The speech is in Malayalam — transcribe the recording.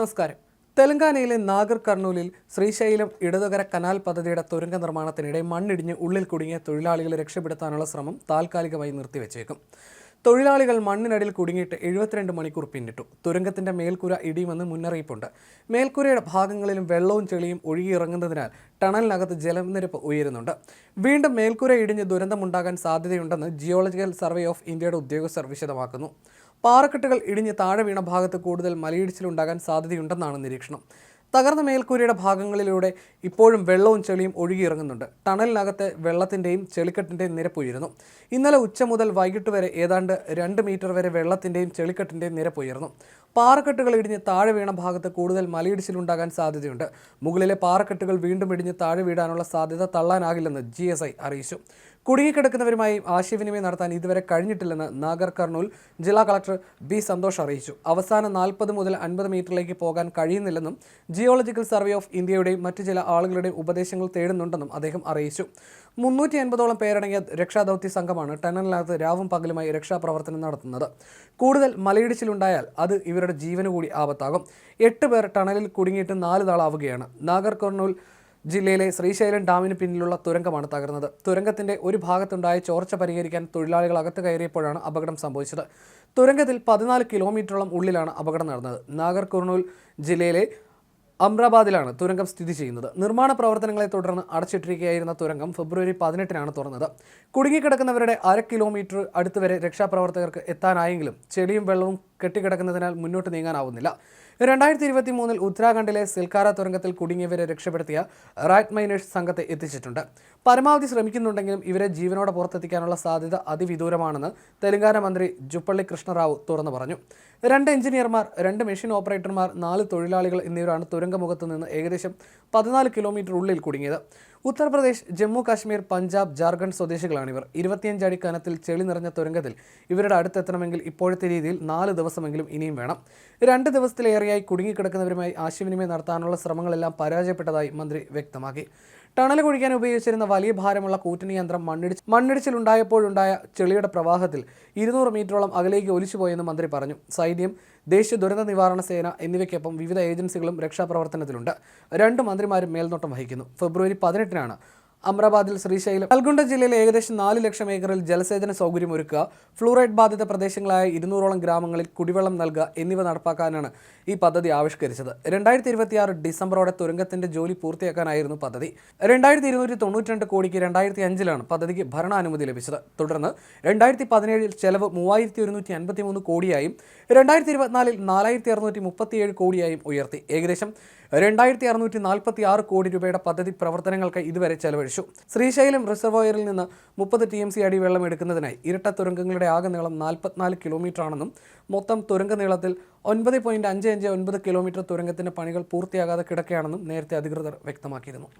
നമസ്കാരം. തെലങ്കാനയിലെ നാഗർ കർണൂലിൽ ശ്രീശൈലം ഇടതുകര കനാൽ പദ്ധതിയുടെ തുരങ്ക നിർമ്മാണത്തിനിടെ മണ്ണിടിഞ്ഞ് ഉള്ളിൽ കുടുങ്ങിയ തൊഴിലാളികളെ രക്ഷപ്പെടുത്താനുള്ള ശ്രമം താൽക്കാലികമായി നിർത്തിവെച്ചേക്കും. തൊഴിലാളികൾ മണ്ണിനടിയിൽ കുടുങ്ങിയിട്ട് എഴുപത്തിരണ്ട് മണിക്കൂർ പിന്നിട്ടു. തുരങ്കത്തിന്റെ മേൽക്കൂര ഇടിയുമെന്ന് മുന്നറിയിപ്പുണ്ട്. മേൽക്കൂരയുടെ ഭാഗങ്ങളിലും വെള്ളവും ചെളിയും ഒഴുകിയിറങ്ങുന്നതിനാൽ ടണലിനകത്ത് ജലനിരപ്പ് ഉയരുന്നുണ്ട്. വീണ്ടും മേൽക്കൂര ഇടിഞ്ഞ് ദുരന്തമുണ്ടാകാൻ സാധ്യതയുണ്ടെന്ന് ജിയോളജിക്കൽ സർവേ ഓഫ് ഇന്ത്യയുടെ ഉദ്യോഗസ്ഥർ വിശദമാക്കുന്നു. പാറക്കെട്ടുകൾ ഇടിഞ്ഞ് താഴെ വീണ ഭാഗത്ത് കൂടുതൽ മലയിടിച്ചിലുണ്ടാകാൻ സാധ്യതയുണ്ടെന്നാണ് നിരീക്ഷണം. തകർന്ന മേൽക്കൂരയുടെ ഭാഗങ്ങളിലൂടെ ഇപ്പോഴും വെള്ളവും ചെളിയും ഒഴുകിയിറങ്ങുന്നുണ്ട്. ടണലിനകത്ത് വെള്ളത്തിന്റെയും ചെളിക്കെട്ടിന്റെയും നിരപ്പ് ഉയരുന്നു ഇന്നലെ ഉച്ച മുതൽ വൈകിട്ട് വരെ ഏതാണ്ട് രണ്ട് മീറ്റർ വരെ വെള്ളത്തിന്റെയും ചെളിക്കെട്ടിന്റെയും നിരപ്പ് ഉയർന്നു പാറക്കെട്ടുകൾ ഇടിഞ്ഞ് താഴെ വീണ ഭാഗത്ത് കൂടുതൽ മലയിടിച്ചിലുണ്ടാകാൻ സാധ്യതയുണ്ട്. മുകളിലെ പാറക്കെട്ടുകൾ വീണ്ടും ഇടിഞ്ഞ് താഴെ വീടാനുള്ള സാധ്യത തള്ളാനാകില്ലെന്ന് ജി അറിയിച്ചു. കുടുങ്ങിക്കിടക്കുന്നവരുമായി ആശയവിനിമയം നടത്താൻ ഇതുവരെ കഴിഞ്ഞിട്ടില്ലെന്ന് നാഗർ കർണൂൽ ജില്ലാ കളക്ടർ ബി സന്തോഷ് അറിയിച്ചു. അവസാന നാൽപ്പത് മുതൽ അൻപത് മീറ്ററിലേക്ക് പോകാൻ കഴിയുന്നില്ലെന്നും ജിയോളജിക്കൽ സർവേ ഓഫ് ഇന്ത്യയുടെയും മറ്റു ചില ആളുകളുടെയും ഉപദേശങ്ങൾ തേടുന്നുണ്ടെന്നും അദ്ദേഹം അറിയിച്ചു. മുന്നൂറ്റി അൻപതോളം പേരടങ്ങിയ രക്ഷാദൗത്യ സംഘമാണ് ടണലിനകത്ത് രാവും പകലുമായി രക്ഷാപ്രവർത്തനം നടത്തുന്നത്. കൂടുതൽ മലയിടിച്ചിലുണ്ടായാൽ അത് ഇവരുടെ ജീവന് കൂടി ആപത്താകും. എട്ട് പേർ ടണലിൽ കുടുങ്ങിയിട്ട് നാല് നാളാവുകയാണ് നാഗർ കർണൂൽ ജില്ലയിലെ ശ്രീശൈലം ഡാമിന് പിന്നിലുള്ള തുരങ്കമാണ് തകർന്നത്. തുരങ്കത്തിന്റെ ഒരു ഭാഗത്തുണ്ടായ ചോർച്ച പരിഹരിക്കാൻ തൊഴിലാളികൾ അകത്ത് കയറിയപ്പോഴാണ് അപകടം സംഭവിച്ചത്. തുരങ്കത്തിൽ പതിനാല് കിലോമീറ്ററോളം ഉള്ളിലാണ് അപകടം നടന്നത്. നാഗർ കുർണൂൽ ജില്ലയിലെ അമ്രാബാദിലാണ് തുരങ്കം സ്ഥിതി ചെയ്യുന്നത്. നിർമ്മാണ പ്രവർത്തനങ്ങളെ തുടർന്ന് അടച്ചിട്ടിരിക്കുകയായിരുന്ന തുരങ്കം ഫെബ്രുവരി പതിനെട്ടിനാണ് തുറന്നത്. കുടുങ്ങിക്കിടക്കുന്നവരുടെ അര കിലോമീറ്റർ അടുത്തുവരെ രക്ഷാപ്രവർത്തകർക്ക് എത്താനായെങ്കിലും ചെടിയും വെള്ളവും കെട്ടിക്കിടക്കുന്നതിനാൽ മുന്നോട്ട് നീങ്ങാനാവുന്നില്ല. രണ്ടായിരത്തി ഇരുപത്തി മൂന്നിൽ ഉത്തരാഖണ്ഡിലെ സിൽക്കാര തുരങ്കത്തിൽ കുടുങ്ങിയവരെ രക്ഷപ്പെടുത്തിയ റൈറ്റ് മൈനേഴ്സ് സംഘത്തെ എത്തിച്ചിട്ടുണ്ട്. പരമാവധി ശ്രമിക്കുന്നുണ്ടെങ്കിലും ഇവരെ ജീവനോടെ പുറത്തെത്തിക്കാനുള്ള സാധ്യത അതിവിദൂരമാണെന്ന് തെലങ്കാന മന്ത്രി ജുപ്പള്ളി കൃഷ്ണറാവു തുറന്നു പറഞ്ഞു. രണ്ട് എഞ്ചിനീയർമാർ രണ്ട് മെഷീൻ ഓപ്പറേറ്റർമാർ നാല് തൊഴിലാളികൾ എന്നിവരാണ് തുരങ്കമുഖത്ത് നിന്ന് ഏകദേശം പതിനാല് കിലോമീറ്റർ ഉള്ളിൽ കുടുങ്ങിയത്. ഉത്തർപ്രദേശ് ജമ്മു കാശ്മീർ പഞ്ചാബ് ജാർഖണ്ഡ് സ്വദേശികളാണിവർ. ഇരുപത്തിയഞ്ച് അടി കനത്തിൽ ചെളി നിറഞ്ഞ തുരങ്കത്തിൽ ഇവരുടെ അടുത്തെത്തണമെങ്കിൽ ഇപ്പോഴത്തെ രീതിയിൽ നാല് ദിവസമെങ്കിലും ഇനിയും വേണം. രണ്ട് ദിവസത്തിലേറെയായി കുടുങ്ങിക്കിടക്കുന്നവരുമായി ആശയവിനിമയം നടത്താനുള്ള ശ്രമങ്ങളെല്ലാം പരാജയപ്പെട്ടതായി മന്ത്രി വ്യക്തമാക്കി. ടണൽ കുഴിക്കാൻ ഉപയോഗിച്ചിരുന്ന വലിയ ഭാരമുള്ള കൂറ്റൻ യന്ത്രം മണ്ണിടിച്ച് മണ്ണിടിച്ചിലുണ്ടായപ്പോഴുണ്ടായ ചെളിയുടെ പ്രവാഹത്തിൽ ഇരുന്നൂറ് മീറ്ററോളം അകലേക്ക് ഒലിച്ചുപോയെന്ന് മന്ത്രി പറഞ്ഞു. സൈന്യം ദേശീയ ദുരന്ത നിവാരണ സേന എന്നിവയ്ക്കൊപ്പം വിവിധ ഏജൻസികളും രക്ഷാപ്രവർത്തനത്തിലുണ്ട്. രണ്ട് മന്ത്രിമാരും മേൽനോട്ടം വഹിക്കുന്നു. ഫെബ്രുവരി പതിനെട്ടിനാണ് അമ്രാബാദിൽ ശ്രീശൈലം. നൽഗുണ്ട ജില്ലയിൽ ഏകദേശം നാല് ലക്ഷം ഏക്കറിൽ ജലസേചന സൗകര്യം ഒരുക്കുക. ഫ്ലൂറൈഡ് ബാധിത പ്രദേശങ്ങളായ ഇരുന്നൂറോളം ഗ്രാമങ്ങളിൽ കുടിവെള്ളം നൽകുക എന്നിവ നടപ്പാക്കാനാണ് ഈ പദ്ധതി ആവിഷ്കരിച്ചത്. രണ്ടായിരത്തി ഇരുപത്തിയാറ് ഡിസംബറോടെ തുരങ്കത്തിന്റെ ജോലി പൂർത്തിയാക്കാനായിരുന്നു പദ്ധതി. രണ്ടായിരത്തി ഇരുന്നൂറ്റി തൊണ്ണൂറ്റി കോടിക്ക് രണ്ടായിരത്തി അഞ്ചിലാണ് പദ്ധതിക്ക് ഭരണാനുമതി ലഭിച്ചത്. തുടർന്ന് രണ്ടായിരത്തി പതിനേഴിൽ ചെലവ് മൂവായിരത്തി ഒരുന്നൂറ്റി അൻപത്തി മൂന്ന് കോടിയായും രണ്ടായിരത്തി ഇരുപത്തിനാലിൽ നാലായിരത്തി അറുന്നൂറ്റി മുപ്പത്തിയേഴ് കോടിയായും ഉയർത്തി. ഏകദേശം രണ്ടായിരത്തി അറുന്നൂറ്റി നാൽപ്പത്തി ആറ് കോടി രൂപയുടെ പദ്ധതി പ്രവർത്തനങ്ങൾക്ക് ഇതുവരെ ചെലവഴിച്ചു. ശ്രീശൈലം റിസർവോയറിൽ നിന്ന് മുപ്പത് ടി എം സി അടി വെള്ളം എടുക്കുന്നതിനായി ഇരട്ട തുരങ്കങ്ങളുടെ ആകെ നീളം നാൽപ്പത്തിനാല് കിലോമീറ്റർ ആണെന്നും മൊത്തം തുരങ്ക നീളത്തിൽ ഒൻപത് പോയിന്റ് അഞ്ച് അഞ്ച് ഒൻപത് കിലോമീറ്റർ തുരങ്കത്തിന്റെ പണികൾ പൂർത്തിയാകാതെ കിടക്കുകയാണെന്നും നേരത്തെ അധികൃതർ വ്യക്തമാക്കിയിരുന്നു.